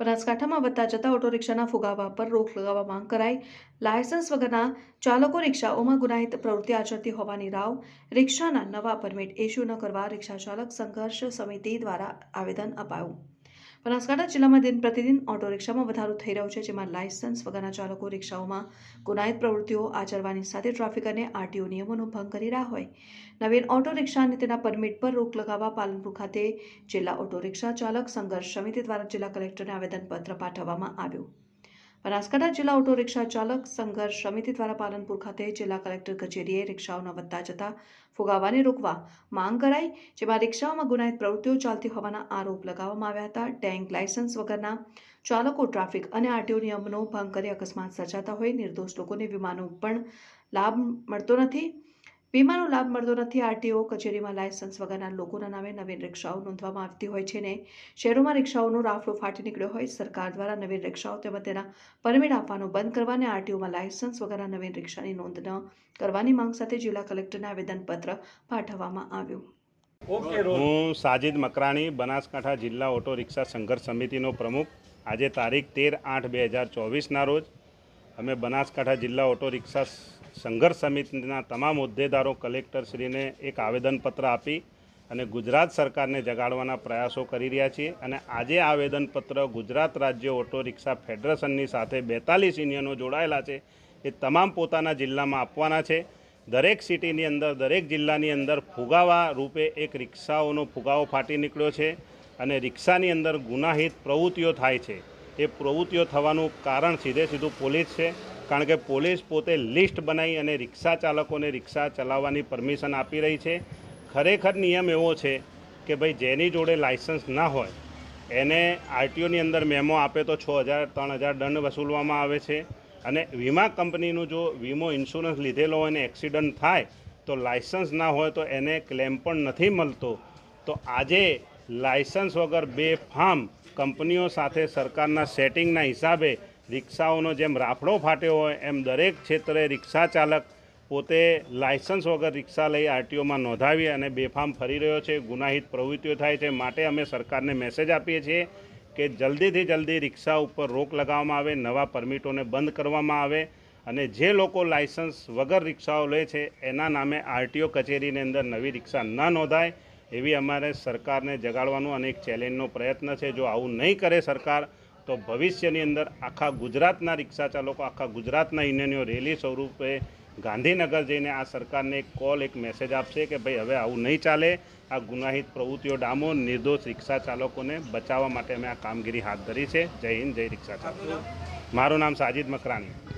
બનાસકાંઠામાં વધતા જતા ઓટો રિક્ષાના ફુગાવા પર રોક લગાવવા માંગ કરાઈ. લાયસન્સ વગરના ચાલકો રિક્ષાઓમાં ગુનાહિત પ્રવૃત્તિ આચરતી હોવાની રાવ. રિક્ષાના નવા પરમિટ ઇસ્યુ ન કરવા રિક્ષા ચાલક સંઘર્ષ સમિતિ દ્વારા આવેદન અપાયું. બનાસકાંઠા જિલ્લામાં દિન પ્રતિદિન ઓટો રિક્ષામાં વધારો થઈ રહ્યો છે, જેમાં લાયસન્સ વગરના ચાલકો રિક્ષાઓમાં ગુનાહિત પ્રવૃત્તિઓ આચરવાની સાથે ટ્રાફિક અને આરટીઓ નિયમોનો ભંગ કરી રહ્યા હોય. નવીન ઓટો રિક્ષા અને તેના પરમિટ પર રોક લગાવવા પાલનપુર ખાતે જિલ્લા ઓટો રિક્ષા ચાલક સંઘર્ષ સમિતિ દ્વારા જિલ્લા કલેક્ટરને આવેદનપત્ર પાઠવવામાં આવ્યું. બનાસકાંઠા જિલ્લા ઓટો રિક્ષા ચાલક સંઘર્ષ સમિતિ દ્વારા પાલનપુર ખાતે જિલ્લા કલેક્ટર કચેરીએ રિક્ષાઓના વધતા જતા ફુગાવાને રોકવા માંગ કરાઈ, જેમાં રિક્ષાઓમાં ગુનાહિત પ્રવૃત્તિઓ ચાલતી હોવાના આરોપ લગાવવામાં આવ્યા હતા. ટેન્ક લાયસન્સ વગરના ચાલકો ટ્રાફિક અને આરટીઓ નિયમનો ભંગ કરી અકસ્માત સર્જાતા હોય, નિર્દોષ લોકોને વીમાનો પણ લાભ મળતો નથી. વીમાનો લાભ મળતો નથી. આરટીઓ કચેરીમાં લાયસન્સ વગરના લોકોના નામે નવીન રિક્ષાઓ નોંધવામાં આવતી હોય છે ને શહેરોમાં રિક્ષાઓનો રાફડો ફાટી નીકળ્યો હોય. સરકાર દ્વારા નવીન રિક્ષાઓ તેમજ તેના પરમિટ આપવાનું બંધ કરવા અને આરટીઓમાં લાયસન્સ વગરના નવીન રિક્ષાની નોંધ ન કરવાની માંગ સાથે જિલ્લા કલેક્ટરને આવેદનપત્ર પાઠવવામાં આવ્યું. ઓકે હું સાજિદ મકરાણી બનાસકાંઠા જિલ્લા ઓટો રિક્ષા સંઘર્ષ સમિતિનો પ્રમુખ. આજે તારીખ તેર આઠ બે હજાર ચોવીસના રોજ અમે બનાસકાંઠા જિલ્લા ઓટો રિક્ષા સંઘર્ષ સમિતિના તમામ હોદ્દેદારો, કલેક્ટરશ્રીને એક આવેદનપત્ર આપી અને ગુજરાત સરકારને જગાડવાના પ્રયાસો કરી રહ્યા છીએ. અને આજે આવેદનપત્ર ગુજરાત રાજ્ય ઓટો રિક્ષા ફેડરેશનની સાથે બેતાલીસ યુનિયનો જોડાયેલા છે, એ તમામ પોતાના જિલ્લામાં આપવાના છે. દરેક સિટીની અંદર, દરેક જિલ્લાની અંદર ફુગાવા રૂપે એક રિક્ષાઓનો ફુગાવો ફાટી નીકળ્યો છે અને રિક્ષાની અંદર ગુનાહિત પ્રવૃત્તિઓ થાય છે. એ પ્રવૃત્તિઓ થવાનું કારણ સીધે સીધું પોલીસ છે. કારણ કે પોલીસ પોતે લિસ્ટ બનાવી અને રિક્ષા ચાલકોને રિક્ષા ચલાવવાની પરમિશન આપી રહી છે. ખરેખર નિયમ એવો છે કે ભાઈ, જેની જોડે લાઇસન્સ ના હોય, એને આરટીઓની અંદર મેમો આપે તો છ હજાર, ત્રણ હજાર દંડ વસૂલવામાં આવે છે. અને વીમા કંપનીનું જો વીમો ઇન્સ્યોરન્સ લીધેલો હોય અને એક્સિડન્ટ થાય, તો લાઇસન્સ ના હોય તો એને ક્લેમ પણ નથી મળતો. તો આજે લાઇસન્સ વગર બે ફાર્મ કંપનીઓ સાથે સરકારના સેટિંગના હિસાબે રિક્ષાઓનો જેમ રાફડો ફાટ્યો હોય, એમ દરેક ક્ષેત્રે રિક્ષા ચાલક પોતે લાયસન્સ વગર રિક્ષા લઈ આરટીઓમાં નોંધાવી અને બેફામ ફરી રહ્યો છે. ગુનાહિત પ્રવૃત્તિઓ થાય છે. માટે અમે સરકારને મેસેજ આપીએ છીએ કે જલ્દીથી જલ્દી રિક્ષા ઉપર રોક લગાવવામાં આવે, નવા પરમિટોને બંધ કરવામાં આવે અને જે લોકો લાયસન્સ વગર રિક્ષાઓ લે છે, એના નામે આરટીઓ કચેરીની અંદર નવી રિક્ષા ન નોંધાય એવી અમારે સરકારને જગાડવાનું અને એક ચેલેન્જનો પ્રયત્ન છે. જો આવું નહીં કરે સરકાર તો ભવિષ્યની અંદર આખા ગુજરાતના રિક્ષા ચાલકો આખા ગુજરાતના યુનિયનો રેલી સ્વરૂપે ગાંધીનગર જઈને આ સરકારને એક કોલ એક મેસેજ આપશે કે ભાઈ હવે આવું નહીં ચાલે. આ ગુનાહિત પ્રવૃત્તિઓ ડામો નિર્દોષ રિક્ષા ચાલકોને બચાવવા માટે અમે આ કામગીરી હાથ ધરી છે. જય હિન્દ જય રિક્ષા ચાલકો મારું નામ સાજિદ મકરાણી.